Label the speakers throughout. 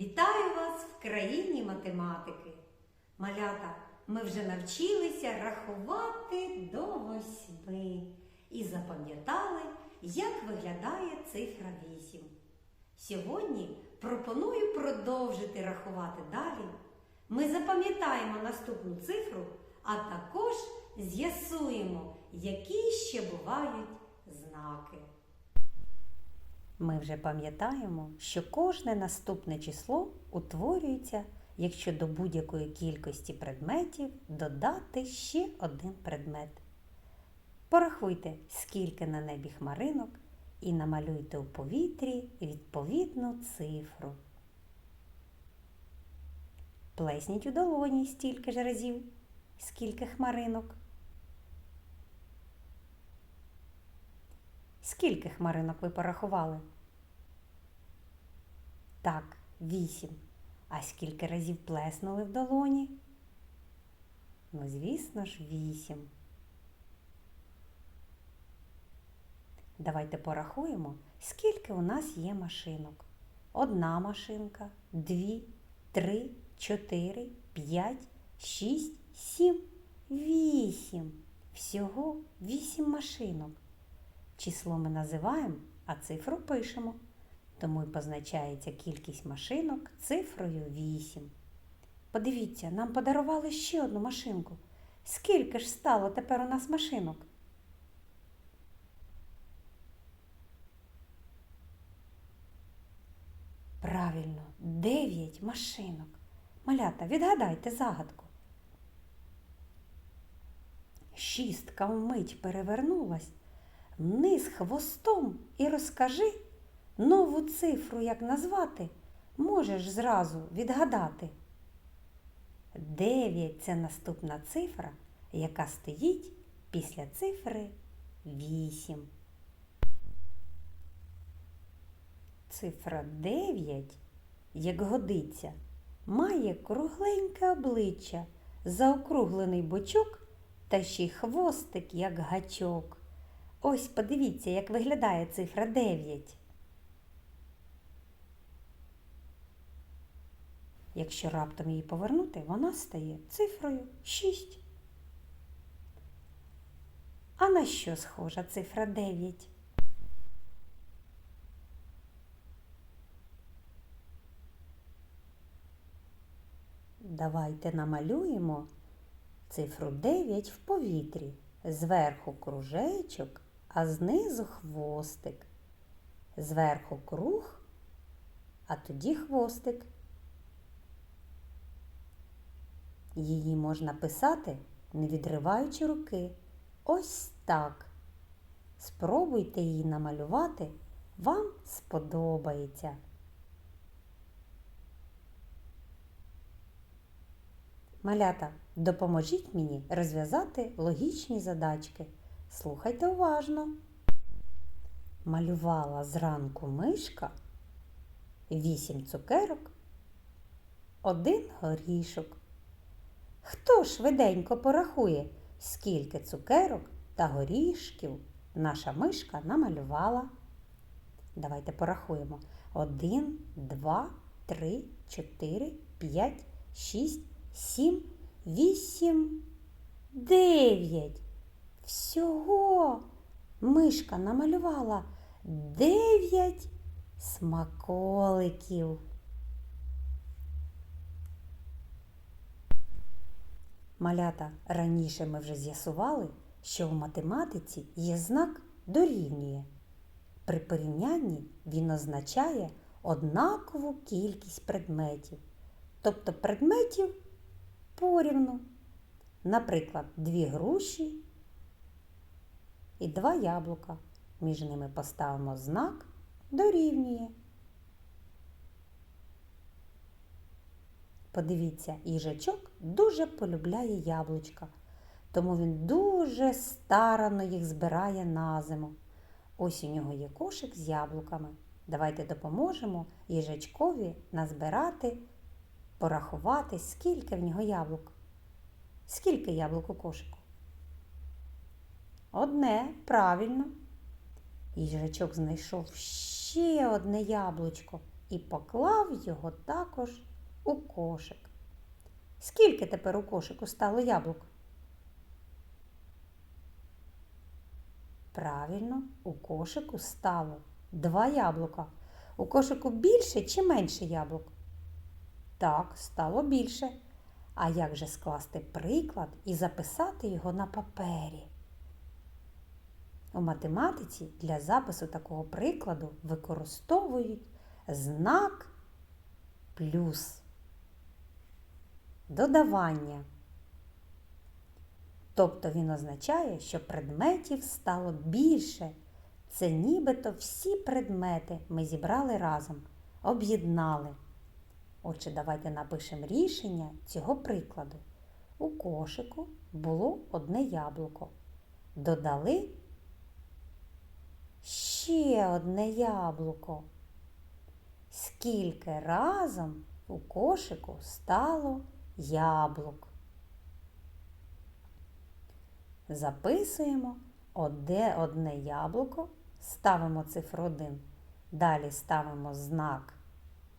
Speaker 1: Вітаю вас в країні математики. Малята, ми вже навчилися рахувати до восьми і запам'ятали, як виглядає цифра 8. Сьогодні пропоную продовжити рахувати далі. Ми запам'ятаємо наступну цифру, а також з'ясуємо, які ще бувають знаки. Ми вже пам'ятаємо, що кожне наступне число утворюється, якщо до будь-якої кількості предметів додати ще один предмет. Порахуйте, скільки на небі хмаринок, і намалюйте у повітрі відповідну цифру. Плесніть у долоні стільки ж разів, скільки хмаринок. Скільки хмаринок ви порахували? Так, вісім. А скільки разів плеснули в долоні? Ну, звісно ж, вісім. Давайте порахуємо, скільки у нас є машинок. Одна машинка, дві, три, чотири, п'ять, шість, сім, вісім. Всього вісім машинок. Число ми називаємо, а цифру пишемо. Тому і позначається кількість машинок цифрою 8. Подивіться, нам подарували ще одну машинку. Скільки ж стало тепер у нас машинок? Правильно, 9 машинок. Малята, відгадайте загадку. Шістка вмить перевернулась вниз хвостом і розкажи нову цифру, як назвати, можеш зразу відгадати. Дев'ять це наступна цифра, яка стоїть після цифри вісім. Цифра 9, як годиться, має кругленьке обличчя, заокруглений бочок та ще й хвостик, як гачок. Ось подивіться, як виглядає цифра 9. Якщо раптом її повернути, вона стає цифрою 6. А на що схожа цифра 9? Давайте намалюємо цифру 9 в повітрі. Зверху кружечок, а знизу хвостик. Зверху круг, а тоді хвостик. Її можна писати, не відриваючи руки. Ось так. Спробуйте її намалювати, вам сподобається. Малята, допоможіть мені розв'язати логічні задачки. Слухайте уважно. Малювала зранку мишка, вісім цукерок, один горішок. Хто швиденько порахує, скільки цукерок та горішків наша мишка намалювала? Давайте порахуємо. Один, два, три, чотири, п'ять, шість, сім, вісім, дев'ять. Всього мишка намалювала дев'ять смаколиків. Малята, раніше ми вже з'ясували, що в математиці є знак дорівнює. При порівнянні він означає однакову кількість предметів, тобто предметів порівну. Наприклад, дві груші і два яблука. Між ними поставимо знак дорівнює. Подивіться, їжачок дуже полюбляє яблучка, тому він дуже старанно їх збирає на зиму. Ось у нього є кошик з яблуками. Давайте допоможемо їжачкові назбирати, порахувати, скільки в нього яблук. Скільки яблук у кошику? Одне, правильно. Їжачок знайшов ще одне яблучко і поклав його також у кошик. Скільки тепер у кошику стало яблук? Правильно, у кошику стало два яблука. У кошику більше чи менше яблук? Так, стало більше. А як же скласти приклад і записати його на папері? У математиці для запису такого прикладу використовують знак плюс додавання. Тобто він означає, що предметів стало більше. Це нібито всі предмети ми зібрали разом, об'єднали. Отже, давайте напишемо рішення цього прикладу. У кошику було одне яблуко. Додали ще одне яблуко. Скільки разом у кошику стало яблук? Записуємо одне, одне яблуко, ставимо цифру 1. Далі ставимо знак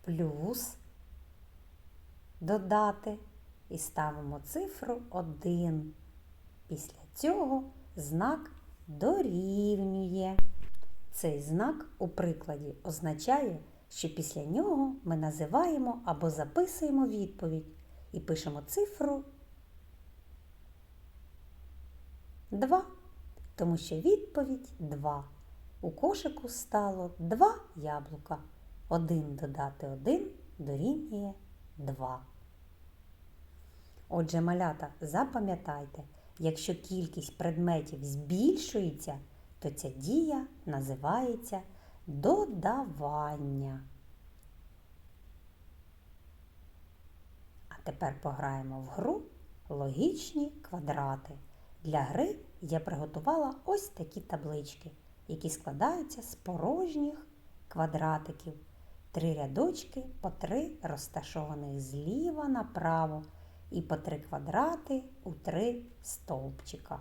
Speaker 1: плюс додати і ставимо цифру 1. Після цього знак дорівнює. Цей знак у прикладі означає, що після нього ми називаємо або записуємо відповідь і пишемо цифру 2, тому що відповідь 2. У кошику стало 2 яблука. 1 додати 1 дорівнює 2. Отже, малята, запам'ятайте, якщо кількість предметів збільшується, то ця дія називається додавання. А тепер пограємо в гру логічні квадрати. Для гри я приготувала ось такі таблички, які складаються з порожніх квадратиків. Три рядочки по три розташованих зліва направо і по три квадрати у три стовпчика.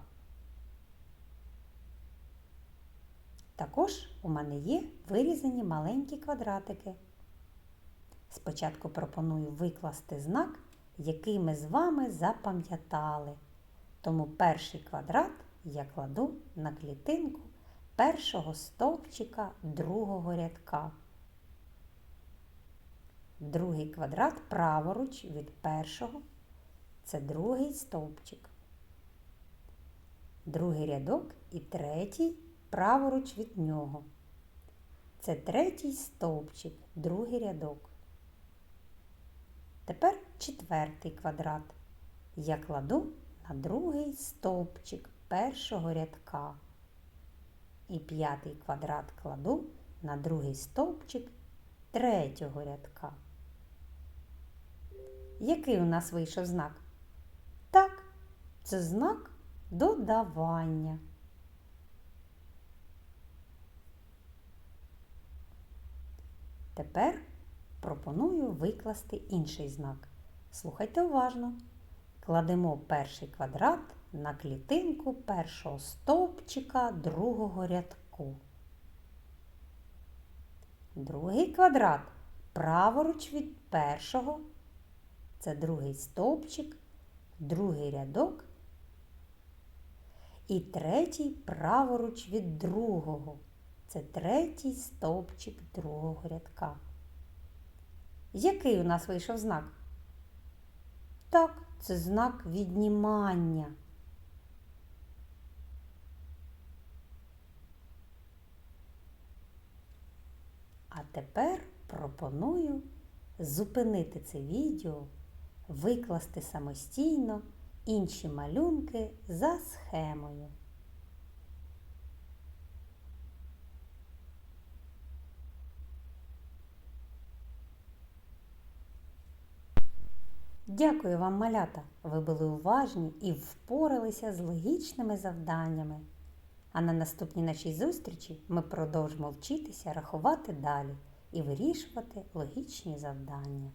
Speaker 1: Також у мене є вирізані маленькі квадратики. Спочатку пропоную викласти знак, який ми з вами запам'ятали. Тому перший квадрат я кладу на клітинку першого стовпчика другого рядка. Другий квадрат праворуч від першого це другий стовпчик. Другий рядок і третій праворуч від нього. Це третій стовпчик, другий рядок. Тепер четвертий квадрат. Я кладу на другий стовпчик першого рядка. І п'ятий квадрат кладу на другий стовпчик третього рядка. Який у нас вийшов знак? Так, це знак додавання. Тепер пропоную викласти інший знак. Слухайте уважно. Кладемо перший квадрат на клітинку першого стовпчика другого рядку. Другий квадрат праворуч від першого. Це другий стовпчик, другий рядок. І третій праворуч від другого. Це третій стовпчик другого рядка. Який у нас вийшов знак? Так, це знак віднімання. А тепер пропоную зупинити це відео, викласти самостійно інші малюнки за схемою. Дякую вам, малята! Ви були уважні і впоралися з логічними завданнями. А на наступній нашій зустрічі ми продовжимо вчитися рахувати далі і вирішувати логічні завдання.